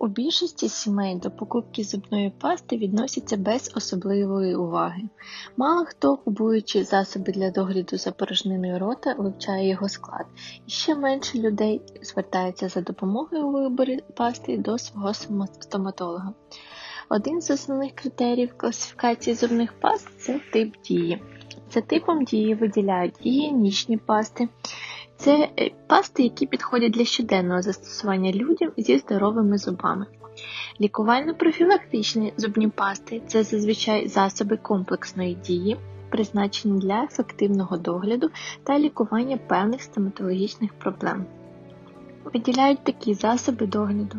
У більшості сімей до покупки зубної пасти відносяться без особливої уваги. Мало хто, купуючи засоби для догляду за порожниною рота, вивчає його склад, і ще менше людей звертаються за допомогою у виборі пасти до свого стоматолога. Один з основних критеріїв класифікації зубних паст це тип дії. За типом дії виділяють гігієнічні пасти. Це е, пасти, які підходять для щоденного застосування людям зі здоровими зубами. Лікувально-профілактичні зубні пасти це зазвичай засоби комплексної дії, призначені для ефективного догляду та лікування певних стоматологічних проблем. Виділяють такі засоби догляду.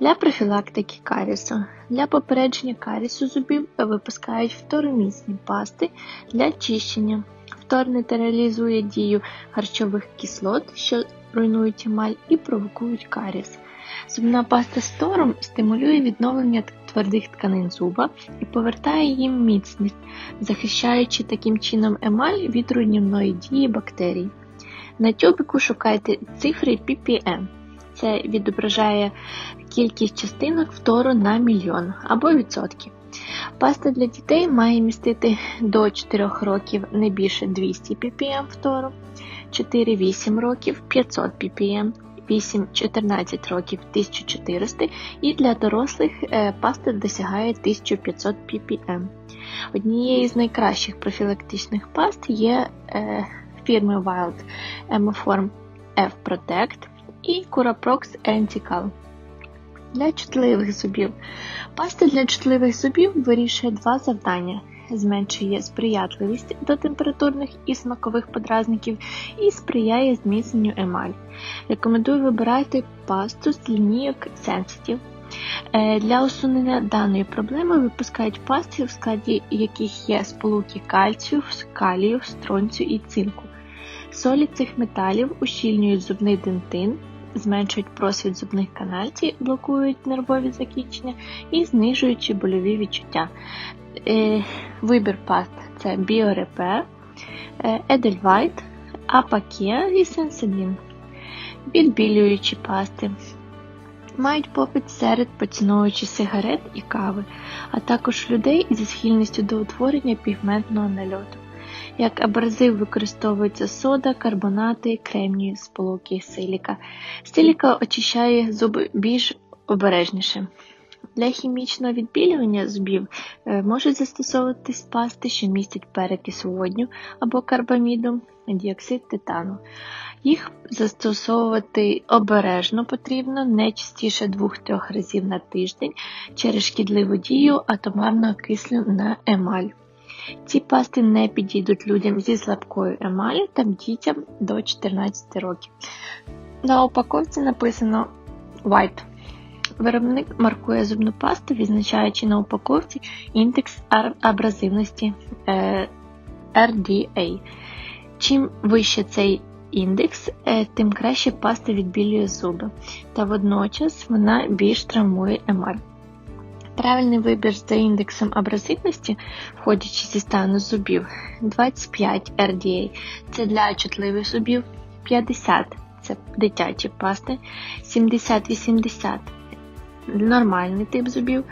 Для профілактики карісу. Для попередження карісу зубів випускають второмісні пасти для чищення. Фтор нейтралізує дію харчових кислот, що руйнують емаль і провокують каріс. Зубна паста з фтором стимулює відновлення твердих тканин зуба і повертає їм міцність, захищаючи таким чином емаль від руйнівної дії бактерій. На тюбику шукайте цифри ppm. Це відображає кількість частинок фтору на мільйон або відсотки. Паста для дітей має містити до 4 років не більше 200 ppm фтору, 4-8 років 500 ppm, 8-14 років 1400 і для дорослих е, паста досягає 1500 ppm. Однією з найкращих профілактичних паст є е, фірми Wild Hemoform F Protect і Curaprox Antical. Для чутливих зубів. Паста для чутливих зубів вирішує два завдання: зменшує сприятливість до температурних і смакових подразників і сприяє зміцненню емаль. Рекомендую вибирати пасту з лінійок Sensitive. Е, для усунення даної проблеми випускають пасти, в складі яких є сполуки кальцію, калію, стронцю і цинку. Солі цих металів ущільнюють зубний дентин, зменшують просвіт зубних канальців, блокують нервові закінчення і знижуючи больові відчуття. Е, вибір паст це BioRepair, Edelweiss, Apache і Sensodyne. Відбілюючі пасти. Мають попит серед поціновувачів сигарет і кави, а також людей зі схильністю до утворення пігментного нальоту. Як абразив використовується сода, карбонати, кремнію, сполуки, силіка. Силіка очищає зуби більш обережніше. Для хімічного відбілювання зубів е, можуть застосовуватись пасти, що містять перекис водню або карбаміду, діоксид титану. Їх застосовувати обережно потрібно не частіше 2-3 разів на тиждень через шкідливу дію атомарного кислю на емаль. Ці пасти не підійдуть людям зі слабкою емаллю та дітям до 14 років. На упаковці написано White. Виробник маркує зубну пасту, відзначаючи на упаковці індекс абразивності е, RDA. Чим вище цей індекс, е, тим краще паста відбілює зуби, та водночас вона більш травмує емаль. Правильний вибір за індексом абразивності, входячи зі стану зубів, 25 RDA це для чутливих зубів, 50 це дитячі пасти, 70-80 нормальний тип зубів,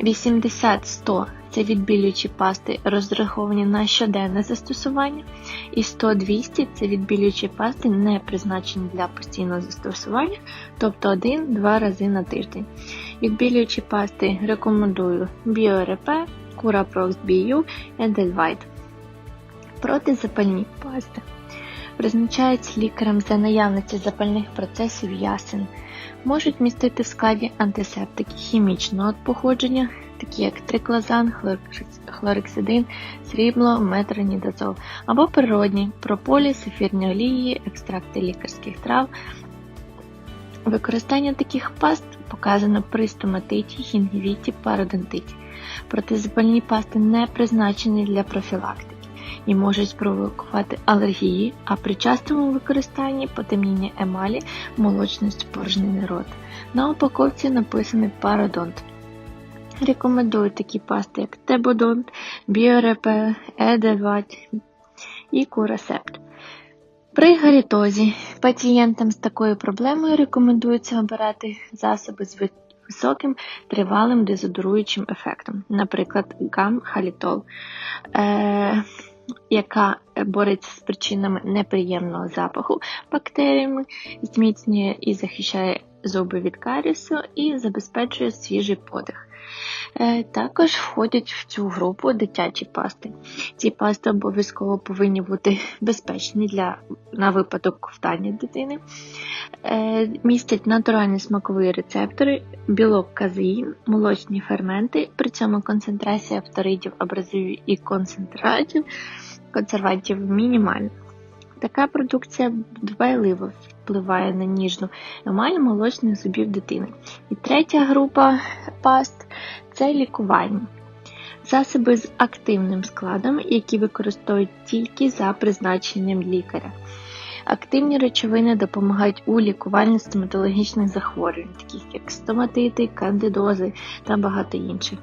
80-100 це відбілюючі пасти, розраховані на щоденне застосування, і 100-200 це відбілюючі пасти, не призначені для постійного застосування, тобто 1-2 рази на тиждень. Відбілюючі пасти рекомендую BioRP, CuraProx BU Delvite. Протизапальні пасти. Призначаються лікарем за наявності запальних процесів ясен, можуть містити в складі антисептики хімічного походження, такі як триклозан, хлорексидин, срібло, метронідазол, або природні прополіс, ефірні олії, екстракти лікарських трав. Використання таких паст показано при стоматиті, гінгівіті, пародонтиті. Протизапальні пасти не призначені для профілактики і можуть спровокувати алергії, а при частому використанні потемніння емалі, молочність порожнини рота. На упаковці написаний пародонт. Рекомендую такі пасти, як Тебодонт, Біорепе, Едевать і Курасепт. При гарітозі пацієнтам з такою проблемою рекомендується обирати засоби з високим тривалим дезодоруючим ефектом, наприклад, гам-халітол, е- яка бореться з причинами неприємного запаху бактеріями, зміцнює і захищає зуби від карісу і забезпечує свіжий подих. Е, також входять в цю групу дитячі пасти. Ці пасти обов'язково повинні бути безпечні для, на випадок ковтання дитини, Е, містять натуральні смакові рецептори, білок казеїн, молочні ферменти, при цьому концентрація фторидів, абразивів і концентратів консервантів мінімальна. Така продукція дбайливо впливає на ніжну емаль молочних зубів дитини. І третя група паст це лікування. Засоби з активним складом, які використовують тільки за призначенням лікаря. Активні речовини допомагають у лікуванні стоматологічних захворювань, таких як стоматити, кандидози та багато інших.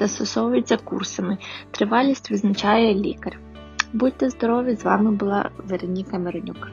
Застосовуються курсами. Тривалість визначає лікар. Будьте здорові! З вами була Вероніка Миронюк.